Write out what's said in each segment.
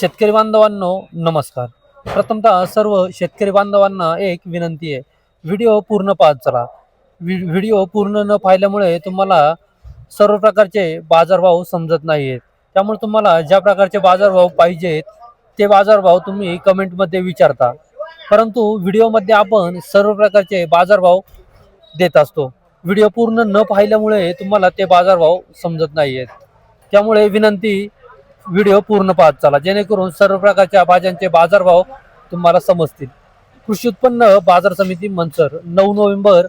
शेतकरी बांधवांनो नमस्कार. प्रथमतः सर्व शेतकरी बांधवांना एक विनंती आहे. व्हिडिओ पूर्ण पाहत चला. व्हिडिओ पूर्ण न पाहिल्यामुळे तुम्हाला सर्व प्रकारचे बाजारभाव समजत नाही आहेत त्यामुळे तुम्हाला ज्या प्रकारचे बाजारभाव पाहिजेत ते बाजारभाव तुम्ही कमेंटमध्ये विचारता. परंतु व्हिडिओमध्ये आपण सर्व प्रकारचे बाजारभाव देत असतो. व्हिडिओ पूर्ण न पाहिल्यामुळे तुम्हाला ते बाजारभाव समजत नाही आहेत त्यामुळे विनंती व्हिडिओ पूर्ण पाहत चला. जेणेकरून सर्व प्रकारच्या भाज्यांचे बाजारभाव तुम्हाला समजतील. कृषी उत्पन्न बाजार समिती मंचर नऊ नोव्हेंबर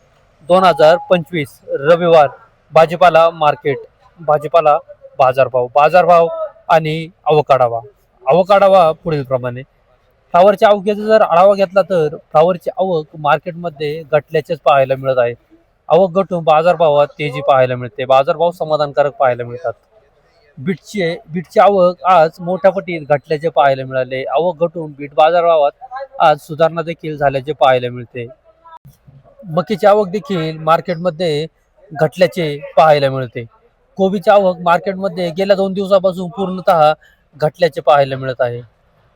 दोन हजार पंचवीस रविवार भाजीपाला मार्केट भाजीपाला बाजारभाव बाजारभाव आणि अवकाढावा. अवकाढावा पुढील प्रमाणे. फ्लावरच्या आवकेचा जर आढावा घेतला तर फ्लावरची आवक मार्केटमध्ये घटल्याचेच पाहायला मिळत आहे. आवक घटून बाजारभावात तेजी पाहायला मिळते. बाजारभाव समाधानकारक पाहायला मिळतात. बीटची बीटची आवक आज मोठ्या पटीत घटल्याचे पाहायला मिळाले. आवक घटून बीट बाजारभावात आज सुधारणा देखील झाल्याचे पाहायला मिळते. मकीची आवक देखील मार्केटमध्ये घटल्याचे पाहायला मिळते. कोबीची आवक मार्केटमध्ये गेल्या दोन दिवसापासून पूर्णतः घटल्याचे पाहायला मिळत आहे.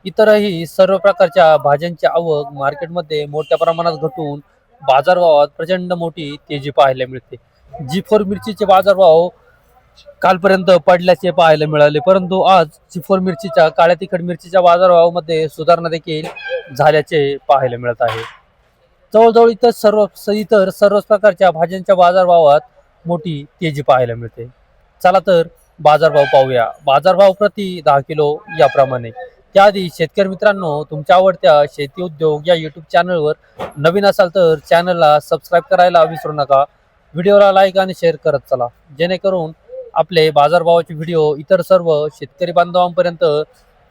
इतरही सर्व प्रकारच्या भाज्यांची आवक मार्केटमध्ये मोठ्या प्रमाणात घटून बाजारभावात प्रचंड मोठी तेजी पाहायला मिळते. जी फोर मिरचीचे बाजारभाव कालपर्यंत पडल्याचे पाहायला मिळाले. परंतु आज चिफोर मिरचीच्या काळ्या तिखट मिरचीच्या बाजारभावामध्ये सुधारणा देखील झाल्याचे पाहायला मिळत आहे. जवळजवळ इतर सर्व इतर सर्वच प्रकारच्या भाज्यांच्या बाजारभावात मोठी तेजी पाहायला मिळते. चला तर बाजारभाव पाहूया. बाजारभाव प्रति दहा किलो याप्रमाणे. त्याआधी शेतकरी मित्रांनो तुमच्या आवडत्या शेती उद्योग या यूट्यूब चॅनलवर नवीन असाल तर चॅनलला सबस्क्राईब करायला विसरू नका. व्हिडिओला लाईक आणि शेअर करत चला. जेणेकरून आपले बाजारभावाचे व्हिडिओ इतर सर्व शेतकरी बांधवांपर्यंत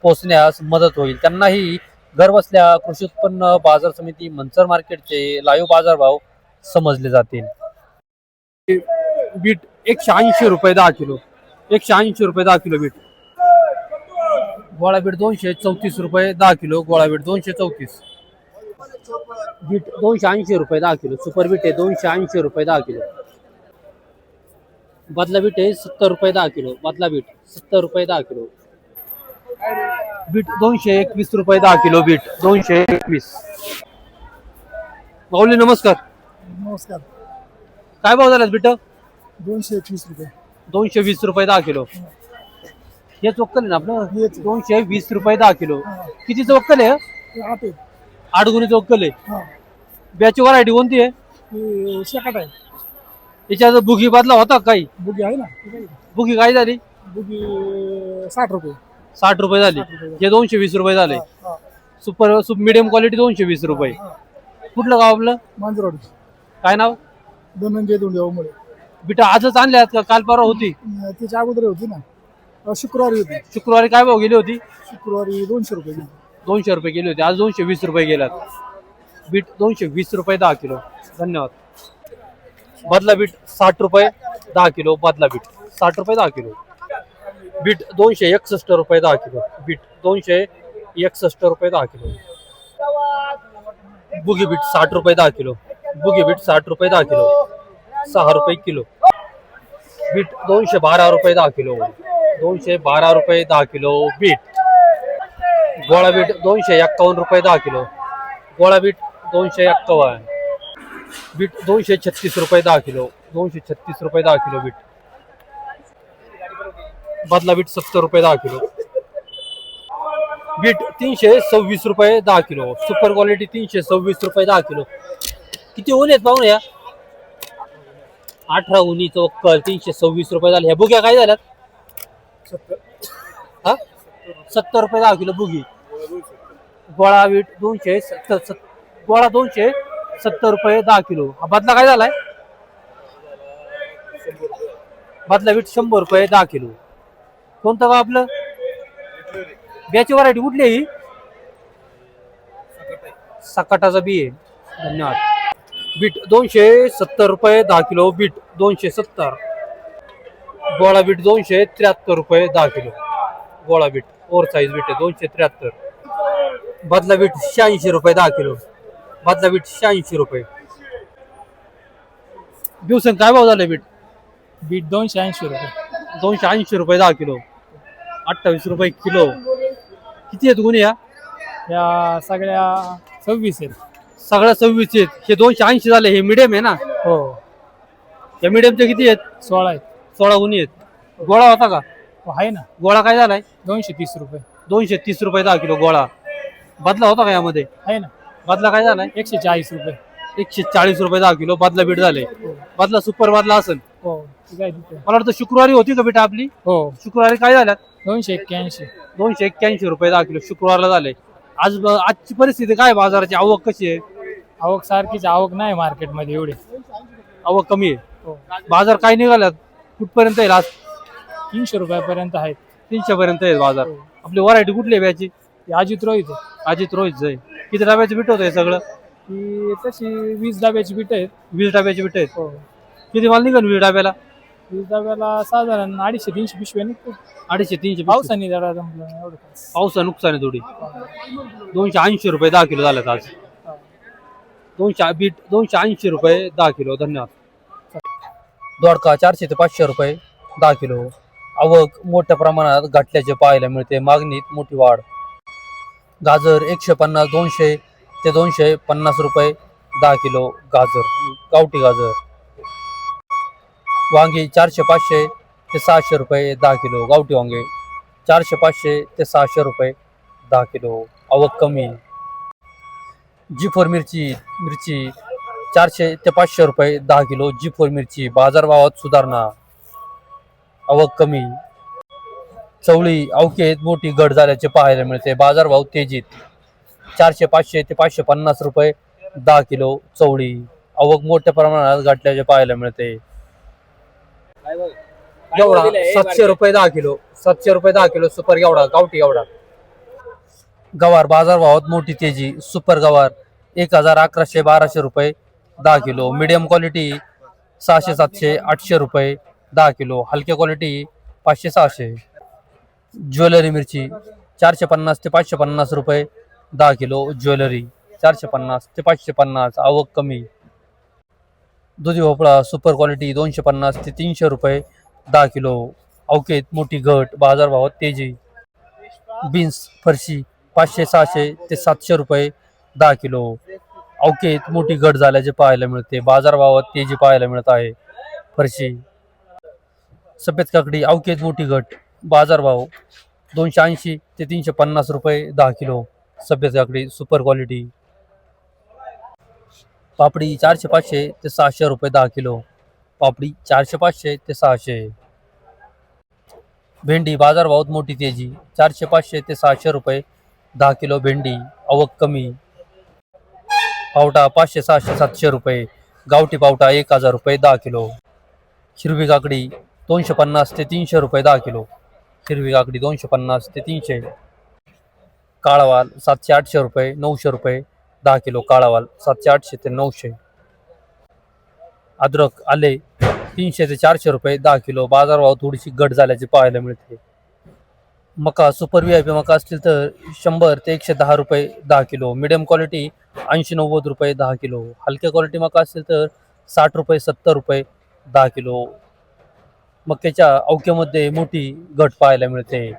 पोहोचण्यास मदत होईल. त्यांनाही घरबसल्या कृषी उत्पन्न बाजार समिती मंचर मार्केटचे लाईव्ह बाजारभाव समजले जातील. बीट एकशे ऐंशी रुपये दहा किलो. एकशे ऐंशी रुपये दहा किलो बीट. गोळा बीट दोनशे चौतीस रुपये दहा किलो गोळा बीट दोनशे चौतीस. बीट दोनशे ऐंशी रुपये दहा किलो. सुपर बीट आहे दोनशे ऐंशी रुपये दहा किलो. बदला बीट आहे सत्तर रुपये दहा किलो. बदला बीट सत्तर रुपये दहा किलो. बीट दोनशे एकवीस रुपये दहा किलो बीट दोनशे एकवीस. माऊली नमस्कार. नमस्कार. काय भाव झाला बीट? दोनशे एकवीस रुपये. दोनशे वीस रुपये दहा किलो. हे. चोक्कल आहे ना आपलं? हेच. दोनशे वीस रुपये दहा किलो. किती चोक्कल आहे? आठ आहे. आठ गुणी चोक्कल आहे. हा. ब्याची व्हरायटी कोणती आहे? शेकाट आहे. याच्यात बुगी बदला होता काही? बुगी आहे ना? बुगी काय झाली? बुगी साठ रुपये. साठ रुपये झाली. हे दोनशे वीस रुपये झाले. सुपर सुप मिडियम क्वालिटी दोनशे वीस रुपये. कुठलं गाव आपलं? मांजरवाडी. काय नाव? धनंजय दोंडेमुळे बिटा आजच आणल्या आहेत का? काल परवा होती. त्याच्या अगोदर होती ना. शुक्रवारी होती. शुक्रवारी काय भाव गेली होती? शुक्रवारी दोनशे रुपये गेली. दोनशे रुपये गेली होती. आज दोनशे वीस रुपये गेल्यात. बीट दोनशे वीस रुपये दहा किलो. धन्यवाद. बदला बीट साठ रुपये दहा किलो बदला बीट. साठ रुपये दहा किलो. बीट दोनशे एकसष्ट रुपये दहा किलो. बीट दोनशे एकसष्ट रुपये दहा किलो. बुगी बीट साठ रुपये दहा किलो. बुगी बीट साठ रुपये दहा किलो. सहा रुपये किलो. बीट दोनशे बारा रुपये दहा किलो. दोनशे बारा रुपये दहा किलो बीट. गोळा बीट दोनशे एक्कावन्न रुपये दहा किलो. गोळा बीट दोनशे एक्कावन्न. बीट दोनशे छत्तीस रुपये दहा किलो दोनशे छत्तीस रुपये दहा किलो बीट. बदला बीट सत्तर रुपये दहा किलो. बीट तीनशे सव्वीस रुपये दहा किलो. सुपर क्वालिटी तीनशे सव्वीस रुपये दहा किलो. किती ऊन आहेत पाहून या? अठरा उन्ही चौक्कल तीनशे सव्वीस रुपये झाले. ह्या बुग्या काय झाल्यात? हा? सत्तर रुपये दहा किलो बुगी. गोळा वीट दोनशे सत्तर सत गोळा दोनशे सत्तर रुपये दहा किलो. हा बदला काय झालाय? बदला वीट शंभर रुपये दहा किलो. कोणतं का आपलं? बियाची व्हरायटी कुठली आहे ही? सकाटाचा बी आहे. धन्यवाद. बीट दोनशे सत्तर रुपये दहा किलो. बीट दोनशे सत्तर. गोळा बीट दोनशे त्र्याहत्तर रुपये दहा किलो. गोळा बीट. ओव्हर साईज बीट आहे. दोनशे त्र्याहत्तर. बदला बीट शहाऐंशी रुपये दहा किलो. बदला बीट शहाऐंशी रुपये. दिवसांनी काय भाव झाले बीट? बीट दोनशे ऐंशी रुपये. दोनशे ऐंशी रुपये दहा किलो. अठ्ठावीस रुपये किलो. किती आहेत गुन्हे या? या सगळ्या सव्वीस आहेत. सगळ्या सव्वीस आहेत. हे दोनशे ऐंशी झाले हे मिडियम आहे ना? हो. या मिडियमचे किती आहेत? सोळा आहेत. सोळा गुन्हे आहेत. गोळा होता का? हो, आहे ना. गोळा काय झालाय? दोनशे तीस रुपये. दोनशे तीस रुपये दहा किलो गोळा. बदला होता का यामध्ये? आहे ना. बदला काय झालाय? एकशे चाळीस रुपये. एकशे चाळीस रुपये दहा किलो बदला बीट झाले. बदला सुपर बदला असेल. हो ठीक आहे तिथे मला वाटतं शुक्रवारी होती का बेटा आपली? हो. शुक्रवारी काय झाल्यात? दोनशे एक्क्याऐंशी. दोनशे एक्क्याऐंशी रुपये दहा किलो शुक्रवारला झाले. आज ब- आजची परिस्थिती काय बाजाराची आवक कशी आहे? आवक सारखीच आवक नाही मार्केटमध्ये एवढी. आवक कमी आहे. हो. बाजार काय निघाल्यात? कुठपर्यंत येईल आज? तीनशे रुपयापर्यंत आहेत. तीनशे पर्यंत येईल बाजार. आपली व्हरायटी कुठली आहे याची ती अजित रोहित आहे. अजित रोहित आहे. किती डब्याचं बीट होतं सगळं? ती तशी वीस डब्याची बीट आहेत. वीस डब्याचे बीट आहेत? हो. किती माल निघाल वीस डब्याला? वीस डब्याला साधारण अडीचशे तीनशे पिशव्या निघतो अडीचशे तीनशे पाऊस पावसाने जरा जमलं नाही एवढं. खास. पावसा नुकसान आहे थोडी. दोनशे ऐंशी रुपये दहा किलो झाल्यात आज. दोनशे बीट दोनशे ऐंशी रुपये दहा किलो. धन्यवाद. दोडका चारशे ते पाचशे रुपये दहा किलो. आवक मोठ्या प्रमाणात घटल्याचे पाहायला मिळते. मागणीत मोठी वाढ. गाजर एकशे पन्नास दोनशे ते दोनशे पन्नास रुपये दहा किलो गाजर गावठी गाजर. वांगी चारशे पाचशे ते सहाशे रुपये दहा किलो गावठी वांगे चारशे पाचशे ते सहाशे रुपये दहा किलो आवक कमी. जीफोर मिरची मिरची चारशे ते पाचशे रुपये दहा किलो जीफोर मिरची बाजारभावात सुधारणा आवक कमी. चवळी अवकेत मोठी घट झाल्याचे पाहायला मिळते. बाजारभाव तेजीत. चारशे पाचशे ते पाचशे पन्नास रुपये दहा किलो चवळी. आवक मोठ्या प्रमाणात घटल्याचे पाहायला मिळते. एवढा सातशे रुपये दहा किलो सातशे रुपये दहा किलो सुपर एवढा गावठी एवढा. गवार बाजारभावात मोठी तेजी. सुपर गवार एक हजार अकराशे बाराशे रुपये दहा किलो. मिडियम क्वालिटी सहाशे सातशे आठशे रुपये दहा किलो. हलक्या क्वालिटी पाचशे सहाशे. ज्वेलरी मिरची चारशे पन्नास ते पाचशे पन्नास रुपये दहा किलो ज्वेलरी चारशे पन्नास ते पाचशे पन्नास आवक कमी. दुधी भोपळा सुपर क्वालिटी दोनशे पन्नास ते तीनशे रुपये दहा किलो. अवकेत मोठी घट बाजारभावात तेजी. बीन्स फरशी पाचशे सहाशे ते सातशे रुपये दहा किलो. अवकेत मोठी घट झाल्याचे पाहायला मिळते. बाजारभावात तेजी पाहायला मिळत आहे. फरशी. सफेद काकडी अवकेत मोठी घट. बाजारभाव दोनशे ऐंशी ते तीनशे पन्नास रुपये दहा किलो. सफेद सुपर क्वालिटी पापडी चारशे पाचशे ते सहाशे रुपये दहा किलो. पापडी चारशे पाचशे ते सहाशे. भेंडी बाजारभावात मोठी तेजी चारशे पाचशे ते सहाशे रुपये दहा किलो भेंडी आवक कमी. पावटा पाचशे सहाशे सातशे रुपये गावठी पावटा एक हजार रुपये दहा किलो. हिरवी काकडी दोनशे पन्नास ते तीनशे रुपये दहा किलो. हिरवी काकडी दोनशे पन्नास ते तीनशे. काळावाल सातशे आठशे रुपये नऊशे रुपये दहा किलो काळावाल सातशे आठशे ते नऊशे. अद्रक आले तीनशे ते चारशे रुपये दहा किलो बाजारभाव थोडीशी घट झाल्याची पाहायला मिळते. मका सुपर व्ही आय पी मका असतील तर शंभर ते एकशे दहा रुपये दहा किलो. मिडियम क्वालिटी ऐंशी नव्वद रुपये दहा किलो. हलक्या क्वालिटी मका असतील तर साठ रुपये सत्तर रुपये दहा किलो. मक्याच्या अवक्यामध्ये मोठी घट पाहायला मिळते.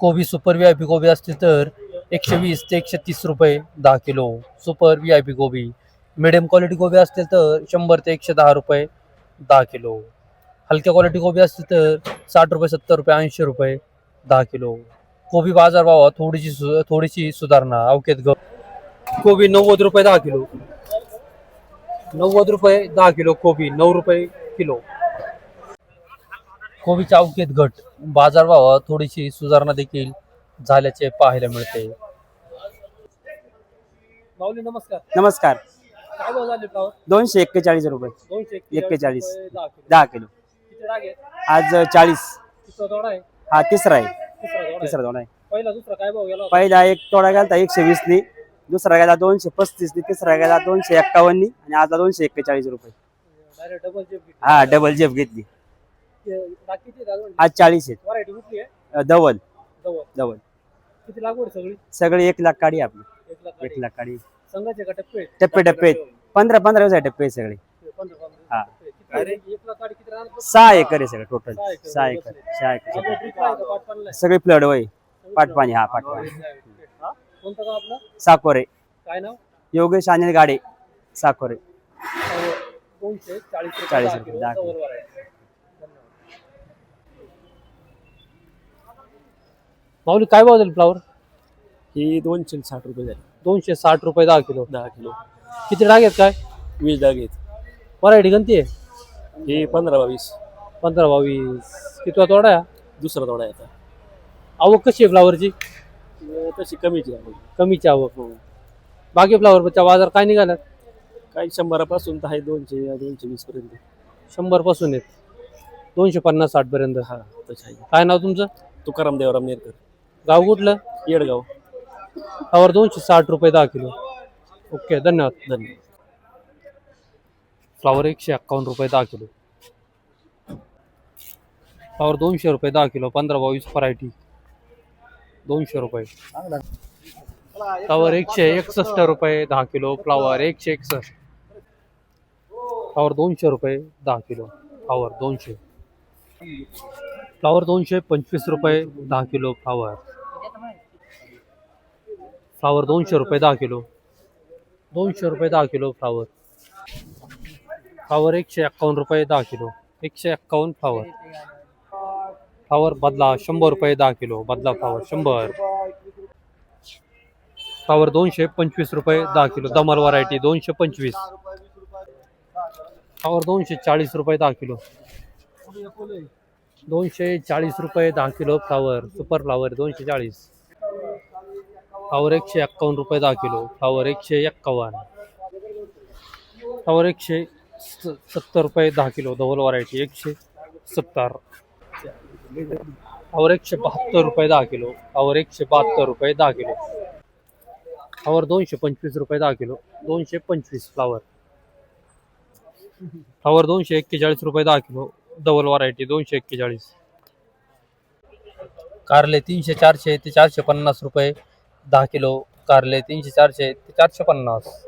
कोबी सुपर व्ही आय पी कोबी असतील तर एकशे वीस ते एकशे तीस रुपये दहा kilo. Super V I P कोबी. मिडियम क्वालिटी कोबी असतील तर शंभर ते एकशे दहा रुपये दहा किलो. हलक्या क्वालिटी कोबी असतील तर साठ रुपये सत्तर रुपये ऐंशी रुपये दहा किलो. कोबी बाजार भावात थोडीशी सु थोडीशी सुधारणा. अवकेत ग कोबी नव्वद रुपये दहा किलो. नव्वद रुपये दहा किलो कोबी नऊ रुपये किलो. कोबीच्या अवकेत घट बाजारभावात थोडीशी सुधारणा देखील झाल्याचे पाहायला मिळते. माऊली नमस्कार. नमस्कार. काय भाव झाले फ्लावर दोनशे एक्केचाळीस रुपये. दोनशे एक्केचाळीस. रुपये दहा किलो. दहा किलो. किती डाग आहेत आज चाळीस. तिसरा तोडा आहे. हा तिसरा आहे. तिसरा तोडा आहे. तिसरा दोन आहे. पहिला दुसरा काय भाव गेला होता? पहिला एक तोडा गेला एकशे वीसनी. दुसरा गेला दोनशे पस्तीसनी तिसरा गेला दोनशे एक्कावन्ननी आणि आज दोनशे एक्केचाळीस रुपये डबल. हा डबल जेप घेतली? आज चाळीस आहेत व्हरायटी कुठली आहे अ, धवल जवळ धवल किती लागवड सगळी सगळे एक लाख काढी आपली एक लाख एक गाडी. लाख काढी संघाचे का टप्पे आहेत? टप्पे टप्पे आहेत. पंधरा पंधरा दिवस आहे टप्पे आहेत सगळे हा. किती सहा एकर आहे सगळं टोटल सहा एकर. सहा एकर सगळं आहे आहे? फ्लड वय पाटपाणी हा पाटपाणी हा? कोणतं गाव आपलं? साकोरे. काय नाव? योगेश अनिल गाडे साकोरे. दोनशे चाळीस रुपये चाळीस दहा रुपये, किलो दहा किलो. जवळ आहे. माऊली काय भाव जाईल फ्लावर? ही दोनशे साठ रुपये झाली. दोनशे साठ रुपये दहा किलो. दहा किलो. किती डाग आहेत काय? वीस डाग आहेत. व्हरायटी गंती आहे? ही पंधरा बावीस. पंधरा बावीस. कितवा तोडा आहे दुसरा तोडा आहे आता. आवक कशी आहे फ्लावरची तशी कमीची आहे कमीची आवक बाकी फ्लावरच्या बाजार काय निघाला काही शंभरापासून तर आहे दोनशे दोनशे वीस पर्यंत. शंभरपासून आहेत. दोनशे पन्नास साठ पर्यंत. हा तशी आहे. काय नाव तुमचं? तुकाराम देवराम नेरकर. गाव कुठलं? येडगाव. फ्लावर दोनशे साठ रुपये दहा किलो. ओके धन्यवाद. धन्यवाद. फ्लावर एकशे एक्कावन्न रुपये दहा किलो. फ्लावर दोनशे रुपये दहा किलो पंधरा बावीस व्हरायटी. दोनशे रुपये. फ्लावर एकशे एकसष्ट रुपये दहा किलो फ्लावर एकशे एकसष्ट. फ्लावर दोनशे रुपये दहा किलो. फ्लावर दोनशे. फ्लावर दोनशे पंचवीस रुपये दहा किलो फ्लावर फ्लावर दोनशे रुपये दहा किलो. दोनशे रुपये दहा किलो फ्लावर फ्लावर एकशे एक्कावन्न रुपये दहा किलो. एकशे एक्कावन्न फ्लावर फ्लावर बदला शंभर रुपये दहा किलो बदला फ्लावर शंभर. फ्लावर दोनशे पंचवीस रुपये दहा किलो. दमल व्हरायटी दोनशे पंचवीस. फ्लावर दोनशे चाळीस रुपये दहा किलो. दोनशे चाळीस रुपये दहा किलो फ्लावर सुपर फ्लावर दोनशे चाळीस. फ्लावर एकशे एक्कावन्न रुपये दहा किलो. फ्लावर एकशे एक्कावन्न. फ्लावर एकशे स- सत्तर रुपये दहा किलो. धवल व्हरायटी एकशे सत्तर. फ्लावर एकशे बहात्तर रुपये दहा किलो फ्लावर एकशे बहात्तर रुपये दहा किलो. फ्लावर दोनशे पंचवीस रुपये दहा किलो दोनशे पंचवीस फ्लावर फ्लावर दोनशे एक्केचाळीस रुपये दहा किलो डबल व्हरायटी दोनशे एक्केचाळीस. कारले तीनशे चारशे ते चारशे पन्नास रुपये दहा किलो कारले तीनशे चारशे ते चारशे पन्नास.